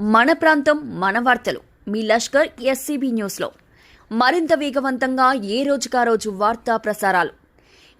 మన ప్రాంతం మన వార్తలు. మీ లష్కర్ ఎస్సీబీ న్యూస్లో. మరింత వేగవంతంగా ఏ రోజుకా రోజు వార్తా ప్రసారాలు?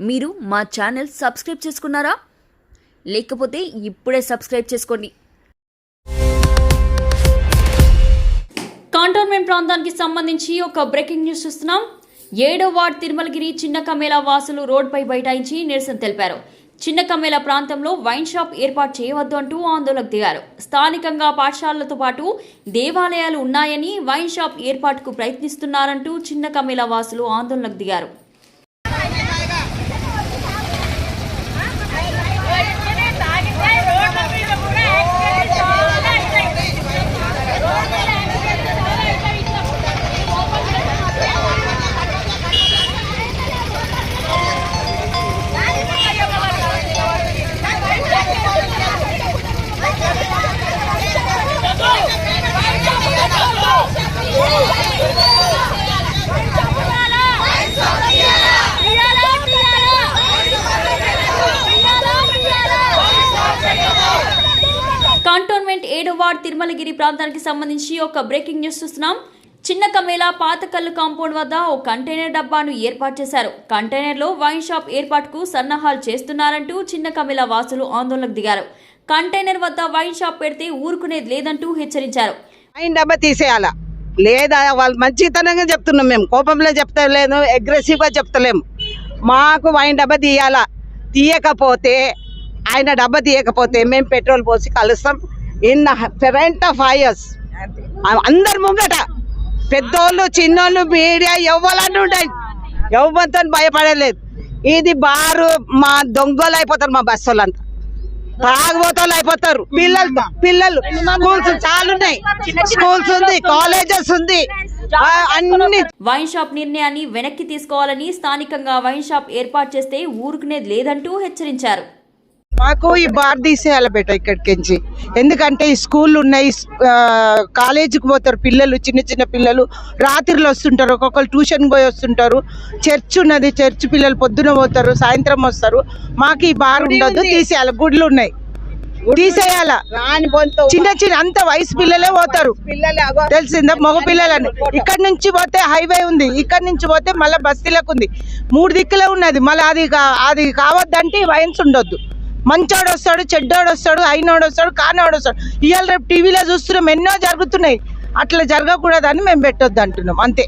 మీరు మా ఛానల్ సబ్స్క్రైబ్ చేసుకున్నారా? లేకపోతే ఇప్పుడే సబ్స్క్రైబ్ చేసుకోండి. కంటోన్మెంట్ ప్రాంతానికి సంబంధించి ఒక బ్రేకింగ్ న్యూస్ చూస్తున్నాం. ఏడో వార్డ్ తిరుమలగిరి చిన్న కమేలా వాసులు రోడ్డుపై బైఠాయించి నిరసన తెలిపారు. చిన్న కమేలా ప్రాంతంలో వైన్ షాప్ ఏర్పాటు చేయవద్దు అంటూ ఆందోళనకు దిగారు. స్థానికంగా పాఠశాలలతో పాటు దేవాలయాలు ఉన్నాయని వైన్ షాప్ ఏర్పాటుకు ప్రయత్నిస్తున్నారంటూ చిన్న కమేలా వాసులు ఆందోళనకు దిగారు. వార్డ్ తిరుమలగిరి ప్రాంతానికి సంబంధించి ఒక బ్రేకింగ్ న్యూస్ చూస్తున్నాం. చిన్న కమేలా పాతకల్లు కాంపౌండ్ వద్ద ఓ కంటైనర్ డబ్బాను ఏర్పాటు చేశారు. కంటైనర్లో వైన్ షాప్ ఏర్పాటుకు సన్నాహాలు చేస్తున్నారంటూ చిన్న కమేలా వాసులు ఆందోళనకు దిగారు. కంటైనర్ వద్ద వైన్ షాప్ పెడితే ఊరుకునేది లేదంటూ హెచ్చరించారు. ఆయన డబ్బా తీసేయాలా. లేదా వాళ్ళు మంచితనంగా చెప్తున్నాం మేము. కోపంలో చెప్తలేము అగ్రెసివ్గా చెప్తలేము. మాకు వైన్ డబ్బా తీయాలా. తీయకపోతే ఆయన డబ్బా తీయకపోతే మేము పెట్రోల్ పోసి కలుస్తాం. ఇన్ ఫ్రంట్ ఆఫ్ ఇయర్స్ అందరు ముంగట. పెద్దోళ్ళు చిన్నోళ్ళు మీడియా ఎవ్వాలని ఉంటాయి. ఎవరితో భయపడలేదు. ఇది బారు మా దొంగలు అయిపోతారు మా బస్సు వాళ్ళంతా. తాగుబోతాలు అయిపోతారు. పిల్లలు పిల్లలు. స్కూల్స్ చాలా ఉన్నాయి. స్కూల్స్ ఉంది కాలేజెస్ ఉంది. అన్ని వైన్ షాప్ నిర్ణయాన్ని వెనక్కి తీసుకోవాలని స్థానికంగా వైన్ షాప్ ఏర్పాటు చేస్తే ఊరుకునేది లేదంటూ హెచ్చరించారు. మాకు ఈ బార్ తీసేయాలి బెట ఇక్కడికించి ఎందుకంటే ఈ స్కూల్ ఉన్నాయి కాలేజీకి పోతారు పిల్లలు చిన్న చిన్న పిల్లలు. రాత్రిలో వస్తుంటారు ఒక్కొక్కరు ట్యూషన్ పోయి వస్తుంటారు. చర్చ్ ఉన్నది చర్చ్ పిల్లలు పొద్దున పోతారు సాయంత్రం వస్తారు. మాకు ఈ బార్ ఉండదు తీసేయాలి గుడ్లు ఉన్నాయి. తీసేయాల? చిన్న చిన్న అంత వయసు పిల్లలే పోతారు. తెలిసిందా? మగ పిల్లలని. ఇక్కడ నుంచి పోతే హైవే ఉంది ఇక్కడ నుంచి పోతే మళ్ళీ బస్తీలకు ఉంది. మూడు దిక్కులే ఉన్నది మళ్ళీ అది అది కావద్దంటే వైన్స్ ఉండొద్దు. మంచోడు వస్తాడు చెడ్డోడు వస్తాడు అయినోడు వస్తాడు కానోడు వస్తాడు ఇవాళ రేపు టీవీలో చూస్తున్నాం ఎన్నో జరుగుతున్నాయి. అట్లా జరగకూడదని మేము పెట్టొద్దు అంటున్నాం అంతే.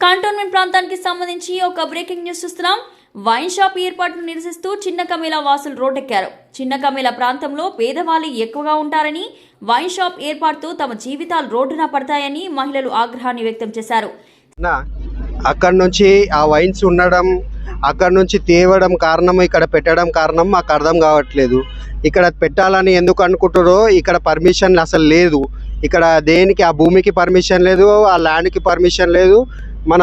కంటోన్మెంట్ ప్రాంతానికి సంబంధించి ఒక బ్రేకింగ్ న్యూస్ చూస్తున్నాం. వైన్ షాప్ ఏర్పాటును నిరసిస్తూ చిన్న కమేలా వాసులు రోడ్డెక్కారు. చిన్న కమేలా ప్రాంతంలో పేదవాళ్ళు ఎక్కువగా ఉంటారని వైన్ షాప్ ఏర్పాటుతో తమ జీవితాలు రోడ్డున పడతాయని మహిళలు ఆగ్రహాన్ని వ్యక్తం చేశారు. అక్కడ నుంచి ఆ వైన్స్ ఉండడం అక్కడ నుంచి తేవడం కారణం ఇక్కడ పెట్టడం కారణం మాకు అర్థం కావట్లేదు. ఇక్కడ పెట్టాలని ఎందుకు అనుకుంటారో ఇక్కడ పర్మిషన్ అసలు లేదు. ఇక్కడ దేనికి ఆ భూమికి పర్మిషన్ లేదు ఆ ల్యాండ్కి పర్మిషన్ లేదు మన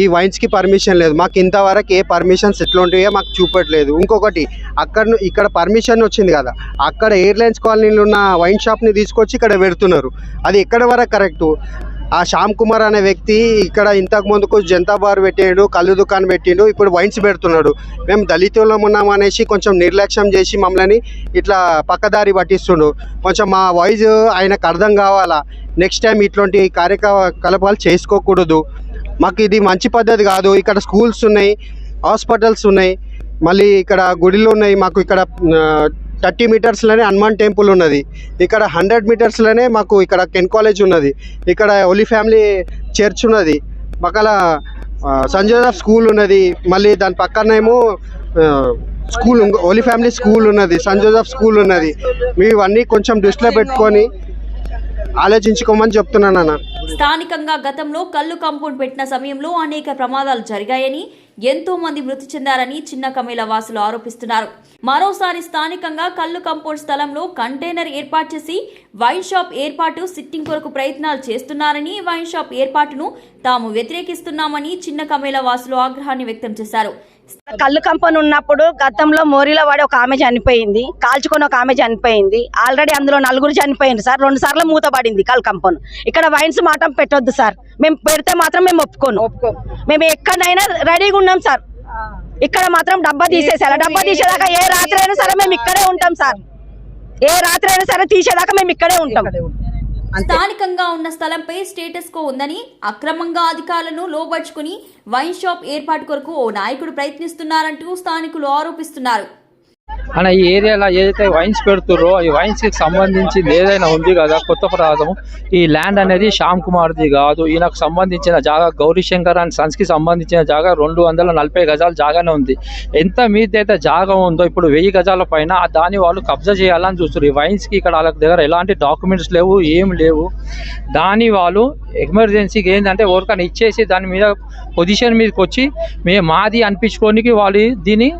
ఈ వైన్స్కి పర్మిషన్ లేదు. మాకు ఇంతవరకు ఏ పర్మిషన్స్ ఎట్లుంటాయో మాకు చూపట్లేదు. ఇంకొకటి అక్కడ ఇక్కడ పర్మిషన్ వచ్చింది కదా అక్కడ ఎయిర్లైన్స్ కాలనీలో ఉన్న వైన్ షాప్ని తీసుకొచ్చి ఇక్కడ పెడుతున్నారు. అది ఎక్కడ వరకు కరెక్టు ఆ శ్యామ్ కుమార్ అనే వ్యక్తి ఇక్కడ ఇంతకు ముందుకు జనతా బార్ పెట్టాడు కళ్ళు దుకాణం పెట్టిండు ఇప్పుడు వైన్స్ పెడుతున్నాడు. మేము దళితులం ఉన్నాం అనేసి కొంచెం నిర్లక్ష్యం చేసి మమ్మల్ని ఇట్లా పక్కదారి పట్టిస్తుండు. కొంచెం మా వాయిస్ ఆయనకు అర్థం కావాలా? నెక్స్ట్ టైం ఇట్లాంటి కార్యకలాపాలు చేసుకోకూడదు. మాకు ఇది మంచి పద్ధతి కాదు. ఇక్కడ స్కూల్స్ ఉన్నాయి హాస్పిటల్స్ ఉన్నాయి మళ్ళీ ఇక్కడ గుడిలు ఉన్నాయి మాకు ఇక్కడ థర్టీ మీటర్స్లోనే హనుమాన్ టెంపుల్ ఉన్నది. ఇక్కడ హండ్రెడ్ మీటర్స్లోనే మాకు ఇక్కడ కెన్ కాలేజ్ ఉన్నది. ఇక్కడ ఒలి ఫ్యామిలీ చర్చ్ ఉన్నది. పక్కల సంజయ్ స్కూల్ ఉన్నది. మళ్ళీ దాని పక్కనేమో school holy holy family school ఉన్నది. సంజయ్ స్కూల్ ఉన్నది. మేము ఇవన్నీ కొంచెం దృష్టిలో పెట్టుకొని ఆలోచించుకోమని చెప్తున్నాను అన్న. స్థానికంగా గతంలో కళ్ళు కంపౌండ్ పెట్టిన సమయంలో అనేక ప్రమాదాలు జరిగాయని ఎంతో మంది మృతి చెందారని చిన్న కమేల వాసులు ఆరోపిస్తున్నారు. మరోసారి స్థానికంగా కల్లు కంపౌండ్ స్థలంలో కంటైనర్ ఏర్పాటు చేసి వైన్ షాప్ ఏర్పాటు సిట్టింగ్ కొరకు ప్రయత్నాలు చేస్తున్నారని వైన్ షాప్ ఏర్పాటును తాము వ్యతిరేకిస్తున్నామని చిన్న కమేల వాసులు ఆగ్రహాన్ని వ్యక్తం చేశారు. కళ్ళు కంపని ఉన్నప్పుడు గతంలో మోరీలో వాడి ఒక ఆమె చనిపోయింది కాల్చుకొని ఒక ఆమె చనిపోయింది. ఆల్రెడీ అందులో నలుగురు చనిపోయింది సార్. రెండు సార్లు మూతపడింది కళ్ళు కంపను. ఇక్కడ వైన్స్ మాత్రం పెట్టొద్దు సార్. మేము పెడితే మాత్రం మేము ఒప్పుకోను. మేము ఎక్కడైనా రెడీగా ఉన్నాం సార్. ఇక్కడ మాత్రం డబ్బా తీసేసారు డబ్బా తీసేదాకా ఏ రాత్రి అయినా సరే మేము ఇక్కడే ఉంటాం సార్. ఏ రాత్రి అయినా సరే తీసేదాకా మేము ఇక్కడే ఉంటాం. స్థానికంగా ఉన్న స్థలంపై స్టేటస్ కో ఉందని అక్రమంగా అధికారులను లోబర్చుకుని వైన్ షాప్ ఏర్పాటు కొరకు ఓ నాయకుడు ప్రయత్నిస్తున్నారంటూ స్థానికులు ఆరోపిస్తున్నారు. మన ఈ ఏరియాలో ఏదైతే వైన్స్ పెడుతుర్రో ఈ వైన్స్కి సంబంధించింది ఏదైనా ఉంది కదా కొత్త ప్రాంతం ఈ ల్యాండ్ అనేది శ్యామ్ కుమార్ది కాదు. ఈయనకు సంబంధించిన జాగా గౌరీశంకర్ అండ్ సన్స్కి సంబంధించిన జాగా రెండు వందల నలభై గజాల జాగానే ఉంది. ఎంత మీదైతే జాగా ఉందో ఇప్పుడు వెయ్యి గజాల పైన దాన్ని వాళ్ళు కబ్జా చేయాలని చూస్తారు ఈ వైన్స్కి ఇక్కడ వాళ్ళ దగ్గర ఎలాంటి డాక్యుమెంట్స్ లేవు ఏం లేవు. దాని వాళ్ళు ఎమర్జెన్సీకి ఏంటంటే ఎవరికైనా ఇచ్చేసి దాని మీద పొజిషన్ మీదకి వచ్చి మే మాది అనిపించుకోనికి వాళ్ళు దీన్ని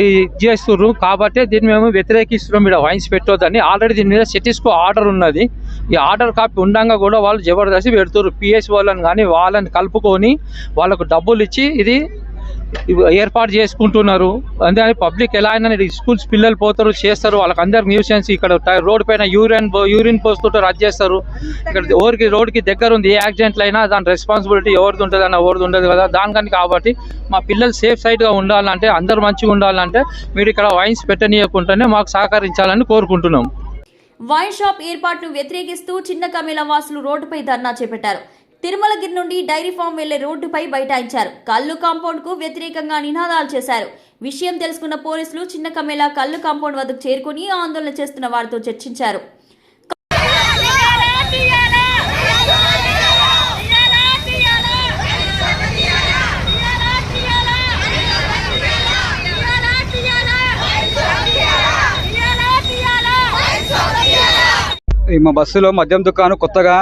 ఇది చేస్తుర్రు. కాబట్టి దీన్ని మేము వ్యతిరేకిస్తున్నాం ఇక్కడ వైన్స్ పెట్టొద్దని. ఆల్రెడీ దీని మీద సెటిస్కో ఆర్డర్ ఉన్నది. ఈ ఆర్డర్ కాపీ ఉండగా కూడా వాళ్ళు జబర్దస్తి పెడుతుర్రు. పిఎస్ వాళ్ళని కానీ వాళ్ళని కలుపుకొని వాళ్ళకు డబ్బులు ఇచ్చి ఇది ఏర్పాటు చేసుకుంటున్నారు. అందుకని పబ్లిక్ ఎలా అయినా స్కూల్స్ పిల్లలు పోతారు చేస్తారు. వాళ్ళకి అందరికి న్యూసెన్స్ ఇక్కడ రోడ్ పైన యూరిన్ యూరిన్ పోస్తుంటారు రద్దు చేస్తారు. ఇక్కడ ఎవరికి రోడ్కి దగ్గర ఉంది. ఏ యాక్సిడెంట్లు అయినా దాని రెస్పాన్సిబిలిటీ ఎవరిది ఉంటుంది అన్న ఎవరిది ఉండదు కదా. దానికని కాబట్టి మా పిల్లలు సేఫ్ సైడ్గా ఉండాలంటే అందరూ మంచిగా ఉండాలంటే మీరు ఇక్కడ వైన్స్ పెట్టనీయకుండానే మాకు సహకరించాలని కోరుకుంటున్నాం. వైన్ షాప్ ఏర్పాటును వ్యతిరేకిస్తూ చిన్న కమేల వాసులు రోడ్డుపై ధర్నా చేపట్టారు. తిరుమలగిరి నుండి డైరీ ఫామ్ వెళ్ళే రోడ్డుపై బైఠాయించారు. కల్లు కాంపౌండ్కు వ్యతిరేకంగా నినాదాలు చేశారు. విషయం తెలుసుకున్న పోలీసులు చిన్న కమేలా కల్లు కాంపౌండ్ వద్దకు చేరుకుని ఆందోళన చేస్తున్న వారితో చర్చించారు. మా బస్సులో మద్యం దుకాణం కొత్తగా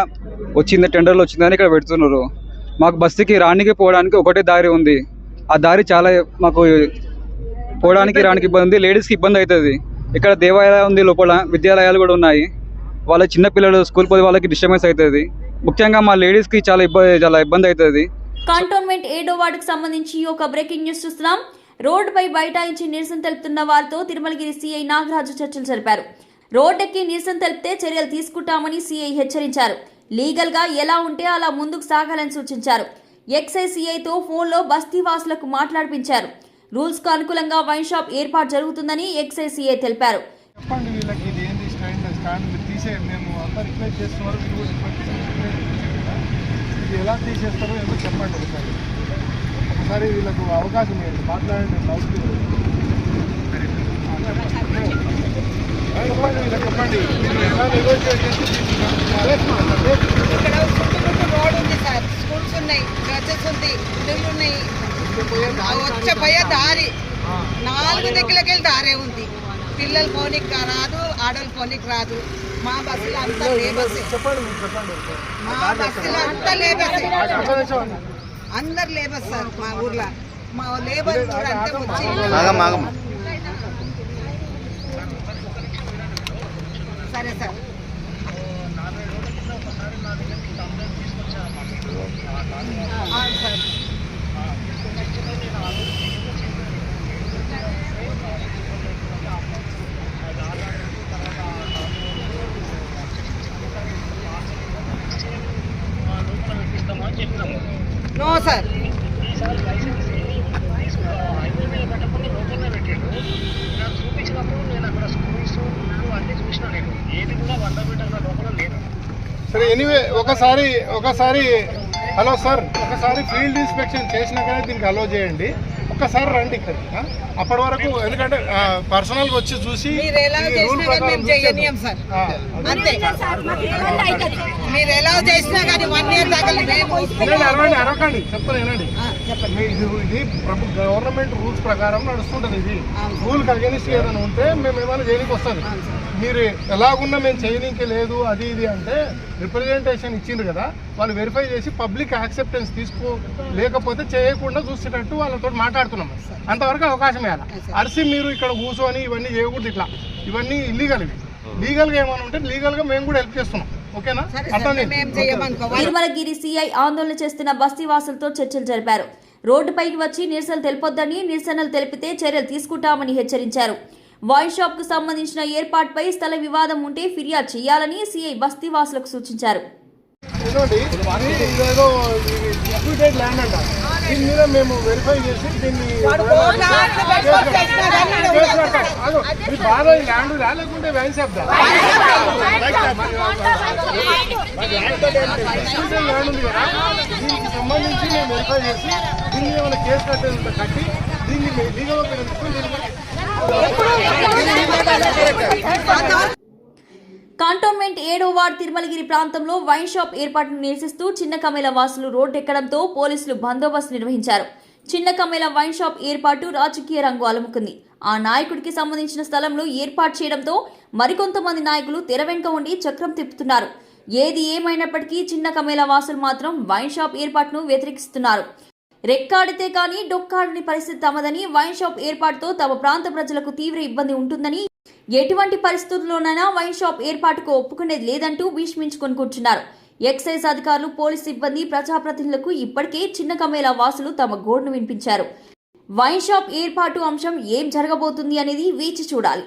వచ్చింది టెండర్లు వచ్చిందని ఇక్కడ పెడుతున్నారు. మాకు బస్సుకి రానికి పోవడానికి ఒకటే దారి ఉంది. ఆ దారి చాలా మాకు పోవడానికి రానికి ఇబ్బంది ఉంది లేడీస్కి ఇబ్బంది అవుతుంది. ఇక్కడ దేవాలయం ఉంది లోపల విద్యాలయాలు కూడా ఉన్నాయి. వాళ్ళ చిన్న పిల్లలు స్కూల్ పోతే వాళ్ళకి డిస్టర్బెన్స్ అవుతుంది. ముఖ్యంగా మా లేడీస్కి చాలా ఇబ్బంది చాలా ఇబ్బంది అవుతుంది. కంటోన్మెంట్ ఏడో వార్డుకు సంబంధించి ఒక బ్రేకింగ్ న్యూస్ చూస్తున్నాం. రోడ్డుపై బైఠాయించి నిరసన తెలుపుతున్న వారితో తిరుమలగిరి సీఐ నాగరాజు చర్చలు జరిపారు. రోడ్డెక్కి నిరసన తెలిపితే చర్యలు తీసుకుంటామని సీఐ హెచ్చరించారు. లీగల్గా ఎలా ఉంటే అలా ముందుకు సాగాలని సూచించారు. ఎక్సైజ్ సీఐతో ఫోన్లో బస్తీ వాసులకు మాట్లాడిపించారు. రూల్స్కు అనుకూలంగా వైన్ షాప్ ఏర్పాటు జరుగుతుందని ఎక్సైజ్ సీఐ తెలిపారు. చెప్పండి వీళ్ళకి ఇది ఏంది స్టాండ్ స్టాండ్ తీసేయండి మేము అంతా చేస్తున్నారు మీరు కూడా ఇది ఎలా తీసేస్తారో ఏమో చెప్పండి ఒకసారి. ఒకసారి వీళ్ళకు అవకాశం మాట్లాడండి ఇక్కడ రోడ్ ఉంది సార్ స్కూల్స్ ఉన్నాయి చర్చెస్ ఉంది ఇల్లులు ఉన్నాయి వచ్చే పోయే దారి నాలుగు దిక్కులకి వెళ్ళి దారే ఉంది పిల్లలు పోనీకి రాదు ఆడవాళ్ళు పోనీకి రాదు మా బస్సులో అంతా లేబస్. మా బస్సులో అంతా లేబస్. అందరు లేబస్ సార్ మా ఊర్లో మా లేబర్ కూడా అంతా వచ్చి సరే సార్ అవును సార్ నో సార్ సరే ఒకసారి ఒకసారి హలో సార్ ఒకసారి ఫీల్డ్ ఇన్స్పెక్షన్ చేసినాకనే దీనికి అలో చేయండి. ఒక్కసారి రండి ఇక్కడ అప్పటి వరకు ఎందుకంటే పర్సనల్గా వచ్చి చూసి మీరు ఎలా ఈ రూల్ చేసినా కానీ ప్రకారం మేము చూస్తే- చేయనీయం సార్. ఆ, అంతే. మీరు ఎలా చేసినా కానీ వన్ ఇయర్ దాకా మేము వినండి, అరవండి అరవకండి చెప్తాను వినండి. ఇది గవర్నమెంట్ రూల్స్ ప్రకారం నడుస్తుంటది ఇది. రూల్ అగేనిస్ట్ ఏదైనా ఉంటే మేము ఏమైనా చేయడానికి వస్తుంది. మీరు ఎలాగున్నా మేము చేయనీకి లేదు అది ఇది అంటే రిప్రజెంటేషన్ ఇచ్చిండ్రు కదా వాళ్ళు వెరిఫై చేసి పబ్లిక్ యాక్సెప్టెన్స్ తీసుకో లేకపోతే చేయకుండా చూసేటట్టు వాళ్ళతో మాట్లాడుతున్నాం అంతవరకు అవకాశం ఇవ్వాలి అరిసి మీరు ఇక్కడ కూర్చొని ఇవన్నీ చేయకూడదు ఇట్లా. ఇవన్నీ ఇల్లీగల్ ఇవి. లీగల్గా ఏమైనా ఉంటే లీగల్గా మేము కూడా హెల్ప్ చేస్తున్నాం. తిరుమలగిరి సీఐ ఆందోళన చేస్తున్న బస్తీవాసులతో చర్చలు జరిపారు. రోడ్డుపైకి వచ్చి నిరసనలు తెలిపొద్దని నిరసనలు తెలిపితే చర్యలు తీసుకుంటామని హెచ్చరించారు. వైన్ షాప్కు సంబంధించిన ఏర్పాటుపై స్థల వివాదం ఉంటే ఫిర్యాదు చేయాలని సీఐ బస్తీవాసులకు సూచించారు. దీని మీద మేము వెరిఫై చేసి దీన్ని బాగా ల్యాండ్ లేకుంటే షాప్ ల్యాండ్ ఉంది కదా దీనికి సంబంధించి మేము వెరిఫై చేసి దీన్ని ఏమైనా కేసు కట్టేది కట్టి దీన్ని లీగల్ ఒపీనియన్ తీసుకొని దీన్ని కంటోన్మెంట్ ఏడో వార్డ్ తిరుమలగిరి ప్రాంతంలో వైన్ షాప్ ఏర్పాటును నిరసిస్తూ చిన్న కమేల వాసులు రోడ్డెక్కడంతో పోలీసులు బందోబస్తు నిర్వహించారు. చిన్న కమేల వైన్ షాప్ ఏర్పాటు రాజకీయ రంగు అలుముకుంది. ఆ నాయకుడికి సంబంధించిన స్థలంలో ఏర్పాటు చేయడంతో మరికొంతమంది నాయకులు తెర వెనుక ఉండి చక్రం తిప్పుతున్నారు. ఏది ఏమైనప్పటికీ చిన్న కమేల వాసులు మాత్రం వైన్ షాప్ ఏర్పాటును వ్యతిరేకిస్తున్నారు. రెక్కాడితే కానీ డొక్కాడని పరిస్థితి తమదని వైన్ షాప్ ఏర్పాటుతో తమ ప్రాంత ప్రజలకు తీవ్ర ఇబ్బంది ఉంటుందని ఎటువంటి పరిస్థితుల్లోనైనా వైన్ షాప్ ఏర్పాటుకు ఒప్పుకునేది లేదంటూ భీష్మించుకొని కూర్చున్నారు. ఎక్సైజ్ అధికారులు పోలీస్ సిబ్బంది ప్రజాప్రతినిధులకు ఇప్పటికే చిన్న కమేలా వాసులు తమ గోడును వినిపించారు. వైన్ షాప్ ఏర్పాటు అంశం ఏం జరగబోతుంది అనేది వేచి చూడాలి.